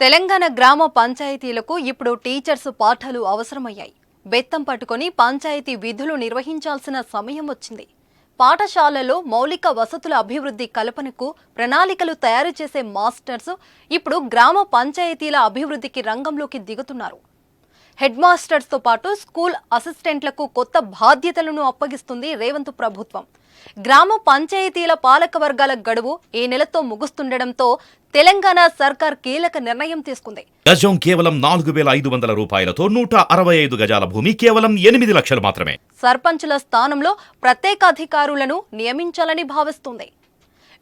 తెలంగాణ గ్రామ పంచాయతీలకు ఇప్పుడు టీచర్స్ పాఠాలు అవసరమయ్యాయి. బెత్తం పట్టుకొని పంచాయతీ విధులు నిర్వహించాల్సిన సమయం వచ్చింది. పాఠశాలలో మౌలిక వసతుల అభివృద్ధి కల్పనకు ప్రణాళికలు తయారు చేసే మాస్టర్స్ ఇప్పుడు గ్రామ పంచాయతీల అభివృద్ధికి రంగంలోకి దిగుతున్నారు. హెడ్ మాస్టర్స్తో పాటు స్కూల్ అసిస్టెంట్లకు కొత్త బాధ్యతలను అప్పగిస్తుంది రేవంత్ ప్రభుత్వం. గ్రామ పంచాయతీల పాలక వర్గాల గడువు ఈ నెలతో ముగుస్తుండటంతో తెలంగాణ సర్కార్ కీలక నిర్ణయం తీసుకుంది. గజం కేవలం నాలుగు వేల ఐదు వందల రూపాయలతో నూట అరవై ఐదు గజాల భూమి కేవలం ఎనిమిది లక్షలు మాత్రమే. సర్పంచుల స్థానంలో ప్రత్యేకాధికారులను నియమించాలని భావిస్తుంది.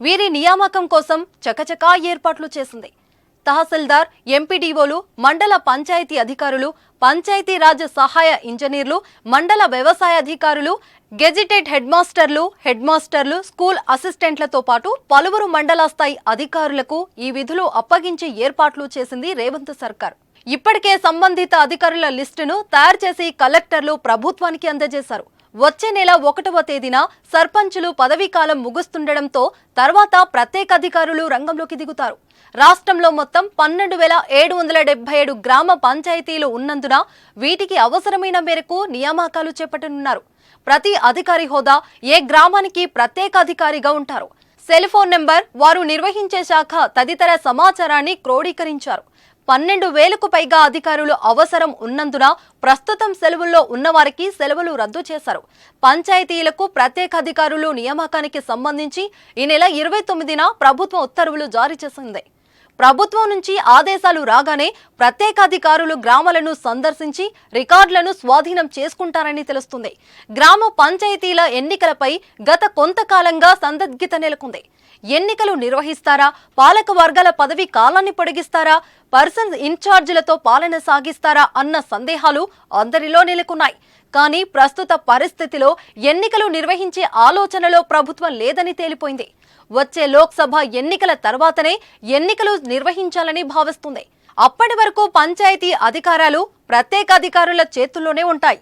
వీరి నియామకం కోసం చకచకా ఏర్పాట్లు చేసింది. తహసీల్దార్ ఎంపీడీఓలు మండల పంచాయతీ అధికారులు పంచాయతీరాజ్ సహాయ ఇంజనీర్లు మండల వ్యవసాయ అధికారులు గెజిటెడ్ హెడ్ మాస్టర్లు హెడ్ మాస్టర్లు స్కూల్ అసిస్టెంట్లతో పాటు పలువురు మండల స్థాయి అధికారులకు ఈ విధులు అప్పగించే ఏర్పాట్లు చేసింది రేవంత్ సర్కార్. ఇప్పటికే సంబంధిత అధికారుల లిస్టును తయారు చేసి కలెక్టర్లు ప్రభుత్వానికి అందజేశారు. వచ్చే నెల ఒకటవ తేదీన సర్పంచులు పదవీకాలం ముగుస్తుండటంతో తర్వాత ప్రత్యేక అధికారులు రంగంలోకి దిగుతారు. రాష్ట్రంలో మొత్తం పన్నెండు వేల ఏడు వందల డెబ్బై ఏడు గ్రామ పంచాయతీలు ఉన్నందున వీటికి అవసరమైన మేరకు నియామకాలు చేపట్టనున్నారు. ప్రతి అధికారి హోదా ఏ గ్రామానికి ప్రత్యేక అధికారిగా ఉంటారు. సెల్ ఫోన్ నెంబర్ వారు నిర్వహించే శాఖ తదితర సమాచారాన్ని క్రోడీకరించారు. పన్నెండు వేలకు పైగా అధికారులు అవసరం ఉన్నందున ప్రస్తుతం సెలవుల్లో ఉన్నవారికి సెలవులు రద్దు చేశారు. పంచాయతీలకు ప్రత్యేక అధికారులు నియామకానికి సంబంధించి ఈ నెల ఇరవై తొమ్మిదిన ప్రభుత్వ ఉత్తర్వులు జారీ చేసింది. ప్రభుత్వం నుంచి ఆదేశాలు రాగానే ప్రత్యేకాధికారులు గ్రామాలను సందర్శించి రికార్డులను స్వాధీనం చేసుకుంటారని తెలుస్తుంది. గ్రామ పంచాయతీల ఎన్నికలపై గత కొంతకాలంగా సందిగ్ధత నెలకొంది. ఎన్నికలు నిర్వహిస్తారా? పాలక వర్గాల పదవి కాలాన్ని పొడిగిస్తారా? పర్సన్ ఇన్ఛార్జీలతో పాలన సాగిస్తారా అన్న సందేహాలు అందరిలో నెలకొన్నాయి. కానీ ప్రస్తుత పరిస్థితిలో ఎన్నికలు నిర్వహించే ఆలోచనలో ప్రభుత్వం లేదని తేలిపోయింది. వచ్చే లోక్సభ ఎన్నికల తర్వాతనే ఎన్నికలు నిర్వహించాలని భావిస్తుంది. అప్పటి వరకు పంచాయతీ అధికారాలు ప్రత్యేక అధికారుల చేతుల్లోనే ఉంటాయి.